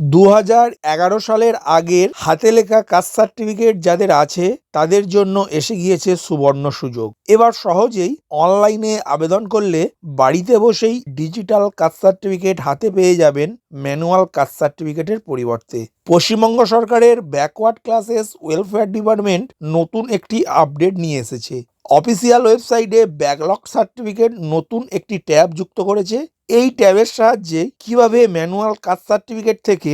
দু সালের আগের হাতে লেখা কাস্ট সার্টিফিকেট যাদের আছে, তাদের জন্য এসে গিয়েছে সুবর্ণ সুযোগ। এবার সহজেই অনলাইনে আবেদন করলে বাড়িতে বসেই ডিজিটাল কাস্ট সার্টিফিকেট হাতে পেয়ে যাবেন ম্যানুয়াল কাস্ট সার্টিফিকেটের পরিবর্তে। পশ্চিমবঙ্গ সরকারের ব্যাকওয়ার্ড ক্লাসেস ওয়েলফেয়ার ডিপার্টমেন্ট নতুন একটি আপডেট নিয়ে এসেছে। অফিসিয়াল ওয়েবসাইটে ব্যাকলগ সার্টিফিকেট নতুন একটি ট্যাব যুক্ত করেছে। এই ট্যাবের সাহায্যে কীভাবে ম্যানুয়াল কাস্ট সার্টিফিকেট থেকে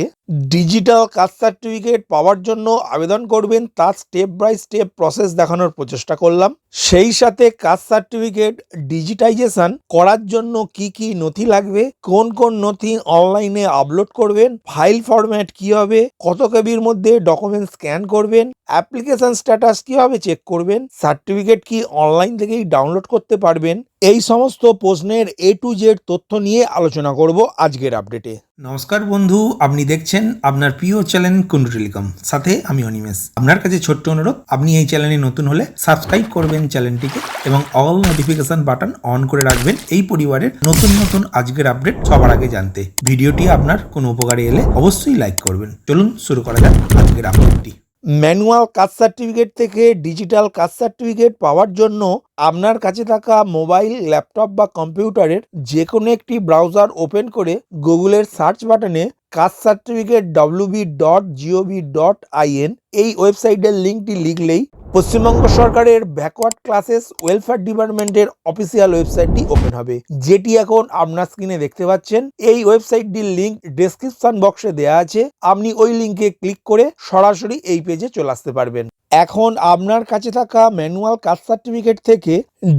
ডিজিটাল কাস্ট সার্টিফিকেট পাওয়ার জন্য আবেদন করবেন তার স্টেপ বাই স্টেপ প্রসেস দেখানোর প্রচেষ্টা করলাম। সেই সাথে কাস্ট সার্টিফিকেট ডিজিটাইজেশন করার জন্য কি কি নথি লাগবে, কোন কোন নথি অনলাইনে আপলোড করবেন ফাইল ফরম্যাট কি হবে, কত কেবির মধ্যে ডকুমেন্ট স্ক্যান করবেন অ্যাপ্লিকেশন স্ট্যাটাস কীভাবে চেক করবেন সার্টিফিকেট কি অনলাইন থেকেই ডাউনলোড করতে পারবেন, এই সমস্ত প্রশ্নের এ টু জেড তথ্য নিয়ে আলোচনা করব আজকের আপডেটে নমস্কার বন্ধু, আপনি দেখছেন আপনার প্রিয় চ্যানেল কুন্ডু টেলিকম সাথে আমি অনিমেষ। আপনার কাছে ছোট্ট অনুরোধ, আপনি এই চ্যানেলে নতুন হলে সাবস্ক্রাইব করবেন চ্যানেলটিকে এবং অল নোটিফিকেশন বাটন অন করে রাখবেন এই পরিবারের নতুন নতুন আজকের আপডেট সবার আগে জানতে। ভিডিওটি আপনার কোনো উপকারে এলে অবশ্যই লাইক করবেন। চলুন শুরু করা যাক আজকের আপডেটটি ম্যানুয়াল কাস্ট সার্টিফিকেট থেকে ডিজিটাল কাস্ট সার্টিফিকেট পাওয়ার জন্য আপনার কাছে থাকা মোবাইল, ল্যাপটপ বা কম্পিউটারের যে কোনো একটি ব্রাউজার ওপেন করে গুগলের সার্চ বাটনে caste certificate WB dot GOV dot IN এই ওয়েবসাইটের লিঙ্কটি লিখলেই পশ্চিমবঙ্গ সরকারের ব্যাকওয়ার্ড ক্লাসেস ওয়েলফেয়ার ডিপার্টমেন্টের অফিসিয়াল ওয়েবসাইটটি ওপেন হবে। যেটি এখন আপনার স্ক্রিনে দেখতে পাচ্ছেন। এই ওয়েবসাইটটির লিঙ্ক ডেসক্রিপশন বক্সে দেওয়া আছে। আপনি ওই লিঙ্কে ক্লিক করে সরাসরি এই পেজে চলে আসতে পারবেন। এখন আপনার কাছে থাকা ম্যানুয়াল কাস্ট সার্টিফিকেট থেকে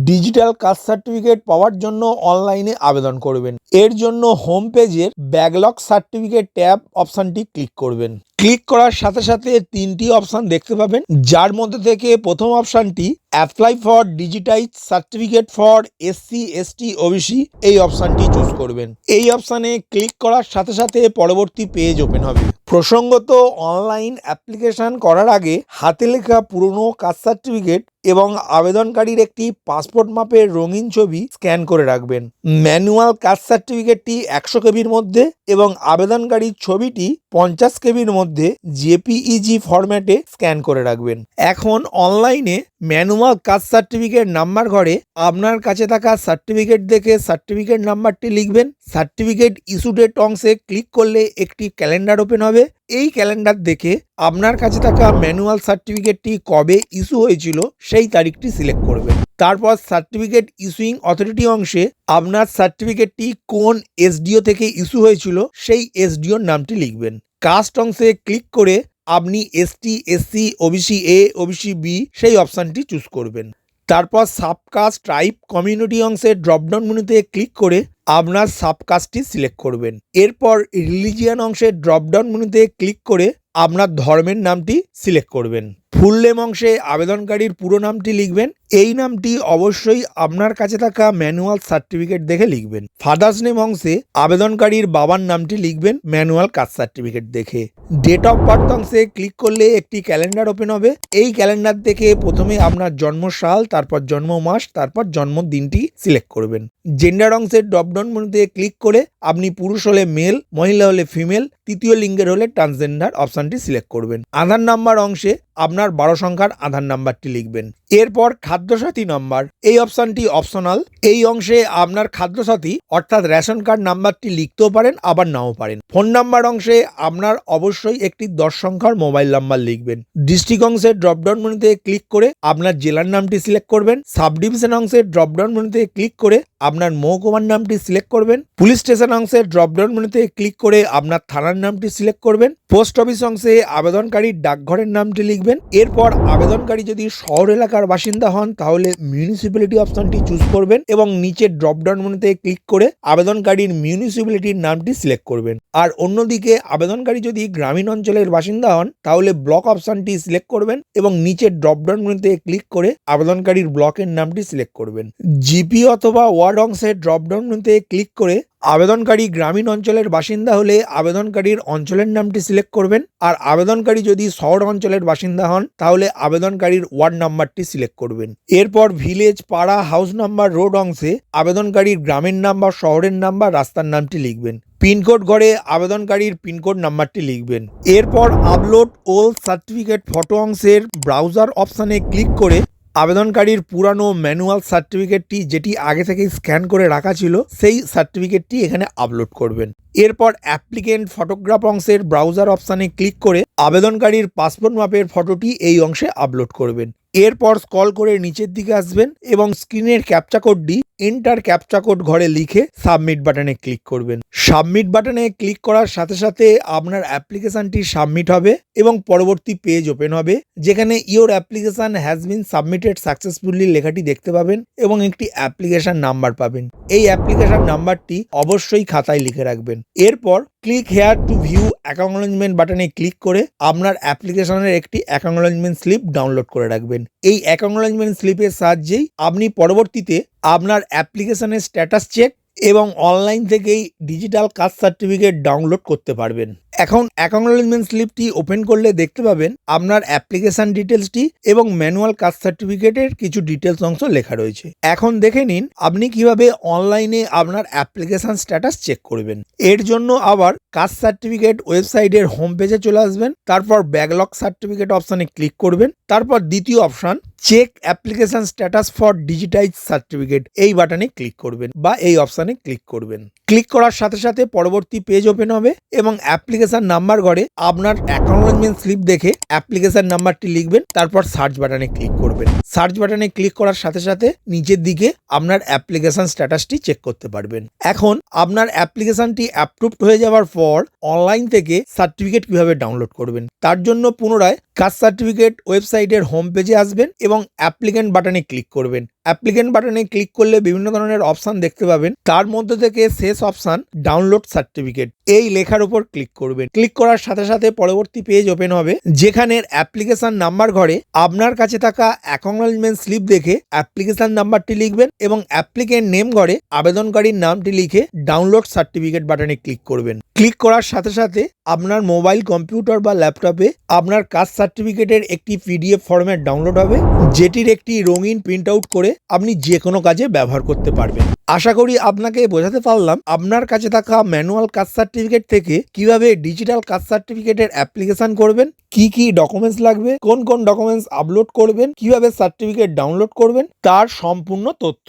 ডিজিটাল কাস্ট সার্টিফিকেট পাওয়ার জন্য অনলাইনে আবেদন করবেন। এর জন্য হোম পেজের ব্যাকলগ সার্টিফিকেট ট্যাব অপশানটি ক্লিক করবেন। ক্লিক করার সাথে সাথে তিনটি অপশান দেখতে পাবেন। যার মধ্যে থেকে প্রথম অপশনটি apply for digitize certificate for SC ST OBC এই অপশানটি চুজ করবেন। এই অপশানে ক্লিক করার সাথে সাথে পরবর্তী পেজ ওপেন হবে। প্রসঙ্গত অনলাইন অ্যাপ্লিকেশন করার আগে হাতে লেখা পুরনো কাস্ট সার্টিফিকেট এবং আবেদনকারীর একটি পাসপোর্ট মাপের রঙিন ছবি স্ক্যান করে রাখবেন। ম্যানুয়াল কাস্ট সার্টিফিকেটটি একশো কেবির মধ্যে এবং আবেদনকারীর ছবিটি পঞ্চাশ কেবির মধ্যে জেপিইজি ফরম্যাটে স্ক্যান করে রাখবেন। এখন অনলাইনে ম্যানুয়াল কাস্ট সার্টিফিকেট নাম্বার ঘরে আপনার কাছে থাকা সার্টিফিকেট দেখে সার্টিফিকেট নাম্বারটি লিখবেন। সার্টিফিকেট ইস্যু ডেট অংশে ক্লিক করলে একটি ক্যালেন্ডার ওপেন হবে। এই ক্যালেন্ডার দেখে আপনার কাছে থাকা ম্যানুয়াল সার্টিফিকেটটি কবে ইস্যু হয়েছিল সেই তারিখটি সিলেক্ট করবেন। তারপর সার্টিফিকেট ইস্যুইং অথরিটি অংশে আপনার সার্টিফিকেটটি কোন এসডিও থেকে ইস্যু হয়েছিল সেই এসডিওর নামটি লিখবেন। কাস্ট অংশে ক্লিক করে আপনি ST SC OBC A OBC B সেই অপশানটি চুজ করবেন। তারপর সাবকাস্ট ট্রাইব কমিউনিটি অংশের ড্রপডাউন মেনুতে ক্লিক করে আপনার সাবকাস্টটি সিলেক্ট করবেন। এরপর রিলিজিয়ান অংশের ড্রপডাউন মেনুতে ক্লিক করে আপনার ধর্মের নামটি সিলেক্ট করবেন। ফুল নেম অংশে আবেদনকারীর পুরো নামটি লিখবেন। এই নামটি অবশ্যই আপনার কাছে থাকা ম্যানুয়াল সার্টিফিকেট দেখে লিখবেন। ফাদার্স নেম অংশে আবেদনকারীর বাবার নামটি লিখবেন ম্যানুয়াল কাস্ট সার্টিফিকেট দেখে। ডেট অফ বার্থ অংশে ক্লিক করলে একটি ক্যালেন্ডার ওপেন হবে। এই ক্যালেন্ডার দেখে প্রথমে আপনার জন্ম সাল তারপর জন্ম মাস তারপর জন্মদিনটি সিলেক্ট করবেন। জেন্ডার অংশের ড্রপডাউন মেনুতে ক্লিক করে আপনি পুরুষ হলে মেল, মহিলা হলে ফিমেল, তৃতীয় লিঙ্গের হলে ট্রান্সজেন্ডার অপশনটি সিলেক্ট করবেন। আধার নাম্বার অংশে আপনার বারো সংখ্যার আধার নাম্বারটি লিখবেন। এরপর খাদ্যসাথী নাম্বার। এই অপশনটি অপশনাল। এই অংশে আপনার খাদ্যসাথী, অর্থাৎ রেশন কার্ড নাম্বারটি লিখতেও পারেন, আবার নাও পারেন। ফোন নাম্বার অংশে আপনার অবশ্যই একটি দশ সংখ্যার মোবাইল নাম্বার লিখবেন। ডিস্ট্রিক্ট অংশের ড্রপডাউন মেনুতে ক্লিক করে আপনার জেলার নামটি সিলেক্ট করবেন। সাব ডিভিশন অংশের ড্রপডাউন মেনুতে ক্লিক করে আপনার মহকুমার নামটি সিলেক্ট করবেন। পুলিশ স্টেশন অংশের ড্রপডাউন মেনুতে ক্লিক করে আপনার থানার নামটি সিলেক্ট করবেন। পোস্ট অফিস অংশে আবেদনকারীর ডাকঘরের নামটি লিখবেন। এরপর আবেদনকারী যদি শহর এলাকার বাসিন্দা হন, তাহলে মিউনিসিপ্যালিটি অপশনটি চুজ করবেন এবং নিচে ড্রপডাউন মেনুতে ক্লিক করে আবেদনকারীর মিউনিসিপ্যালিটির নামটি সিলেক্ট করবেন। আর অন্যদিকে আবেদনকারী যদি গ্রামীণ অঞ্চলের বাসিন্দা হন, তাহলে ব্লক অপশনটি সিলেক্ট করবেন এবং নিচে ড্রপডাউন ক্লিক করে আবেদনকারীর ব্লকের নামটি সিলেক্ট করবেন। জিপি অথবা ওয়ার্ড অংশের ড্রপডাউন ক্লিক করে আবেদনকারী গ্রামীণ অঞ্চলের বাসিন্দা হলে আবেদনকারীর অঞ্চলের নামটি সিলেক্ট করবেন। আর আবেদনকারী যদি শহর অঞ্চলের বাসিন্দা হন, তাহলে আবেদনকারীর ওয়ার্ড নাম্বারটি সিলেক্ট করবেন। এরপর ভিলেজ পাড়া হাউস নাম্বার রোড অংশে আবেদনকারীর গ্রামের নাম বা শহরের নাম বা রাস্তার নামটি লিখবেন। পিনকোড ঘরে আবেদনকারীর পিনকোড নাম্বারটি লিখবেন। এরপর আপলোড ওল সার্টিফিকেট ফটো অংশের ব্রাউজার অপশানে ক্লিক করে আবেদনকারীর পুরানো ম্যানুয়াল সার্টিফিকেটটি যেটি আগে থেকে স্ক্যান করে রাখা ছিল, সেই সার্টিফিকেটটি এখানে আপলোড করবেন। এরপর অ্যাপ্লিকেন্ট ফটোগ্রাফ অংশের ব্রাউজার অপশানে ক্লিক করে আবেদনকারীর পাসপোর্ট মাপের ফটোটি এই অংশে আপলোড করবেন। এরপর স্কল করে নিচের দিকে আসবেন এবং স্ক্রিনের ক্যাপচা কোডটি এন্টার ক্যাপচা কোড ঘরে লিখে সাবমিট বাটনে ক্লিক করবেন। সাবমিট বাটনে ক্লিক করার সাথে সাথে আপনার অ্যাপ্লিকেশনটি সাবমিট হবে এবং পরবর্তী পেজ ওপেন হবে, যেখানে your application has been submitted successfully লেখাটি দেখতে পাবেন এবং একটি অ্যাপ্লিকেশন নাম্বার পাবেন। এই অ্যাপ্লিকেশন নাম্বারটি অবশ্যই খাতায় লিখে রাখবেন। এরপর click here to view acknowledgement বাটনে ক্লিক করে আপনার অ্যাপ্লিকেশনের একটি অ্যাকনোলেজমেন্ট স্লিপ ডাউনলোড করে রাখবেন। এই অ্যাকনোলেজমেন্ট স্লিপের সাহায্যেই আপনি পরবর্তীতে আপনার অ্যাপ্লিকেশনের স্ট্যাটাস চেক এবং অনলাইন থেকেই ডিজিটাল কাস্ট সার্টিফিকেট ডাউনলোড করতে পারবেন। এখন অ্যাকনোলেজমেন্ট স্লিপটি ওপেন করলে দেখতে পাবেন আপনার অ্যাপ্লিকেশন ডিটেলসটি এবং ম্যানুয়াল কাস্ট সার্টিফিকেটের কিছু ডিটেলস অংশ লেখা রয়েছে। এখন দেখে নিন আপনি কীভাবে অনলাইনে আপনার অ্যাপ্লিকেশন স্ট্যাটাস চেক করবেন। এর জন্য আবার কাস্ট সার্টিফিকেট ওয়েবসাইটের হোম পেজে চলে আসবেন, তারপর ব্যাকলগ সার্টিফিকেট অপশানে ক্লিক করবেন, তারপর দ্বিতীয় option check application status for digitize certificate এই বাটনে ক্লিক করবেন বা এই অপশানে ক্লিক করবেন। ক্লিক করার সাথে সাথে পরবর্তী পেজ ওপেন হবে এবং অ্যাপ্লিকেশন নাম্বার গড়ে আপনার অ্যাকনোলজমেন্ট স্লিপ দেখে অ্যাপ্লিকেশন নাম্বারটি লিখবেন, তারপর সার্চ বাটনে ক্লিক করবেন। সার্চ বাটনে ক্লিক করার সাথে সাথে নিচের দিকে আপনার অ্যাপ্লিকেশন স্ট্যাটাসটি চেক করতে পারবেন। এখন আপনার অ্যাপ্লিকেশনটি অ্যাপ্রুভড হয়ে যাওয়ার পর অনলাইন থেকে সার্টিফিকেট কীভাবে ডাউনলোড করবেন, তার জন্য পুনরায় কাস্ট সার্টিফিকেট ওয়েবসাইটের হোম পেজে আসবেন এবং অ্যাপ্লিকেন্ট বাটনে ক্লিক করবেন। অ্যাপ্লিকেন্ট বাটনে ক্লিক করলে বিভিন্ন ধরনের অপশান দেখতে পাবেন। তার মধ্যে থেকে শেষ অপশান ডাউনলোড সার্টিফিকেট। এই লেখার উপর ক্লিক করবেন। ক্লিক করার সাথে সাথে পরবর্তী পেজ ওপেন হবে, যেখানে অ্যাপ্লিকেশন নাম্বার ঘরে আপনার কাছে থাকা অ্যাকনোলেজমেন্ট স্লিপ দেখে অ্যাপ্লিকেশন নাম্বারটি লিখবেন এবং অ্যাপ্লিকেন্ট নেম ঘরে আবেদনকারীর নামটি লিখে ডাউনলোড সার্টিফিকেট বাটনে ক্লিক করবেন। ক্লিক করার সাথে সাথে আপনার মোবাইল, কম্পিউটার বা ল্যাপটপে আপনার কাস্ট সার্টিফিকেটের একটি পিডিএফ ফরম্যাট ডাউনলোড হবে, যেটির একটি রঙিন প্রিন্ট আউট করে আপনি যে কোনো কাজে ব্যবহার করতে পারবেন। আশা করি আপনাকে বোঝাতে পারলাম আপনার কাছে থাকা ম্যানুয়াল কাস্ট সার্টিফিকেট থেকে কীভাবে ডিজিটাল কাস্ট সার্টিফিকেটের অ্যাপ্লিকেশন করবেন, কি কি ডকুমেন্টস লাগবে, কোন কোন ডকুমেন্টস আপলোড করবেন, কীভাবে সার্টিফিকেট ডাউনলোড করবেন, তার সম্পূর্ণ তথ্য।